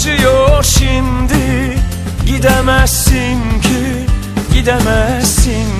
acıyor şimdi. Gidemezsin ki gidemezsin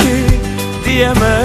diyemezsin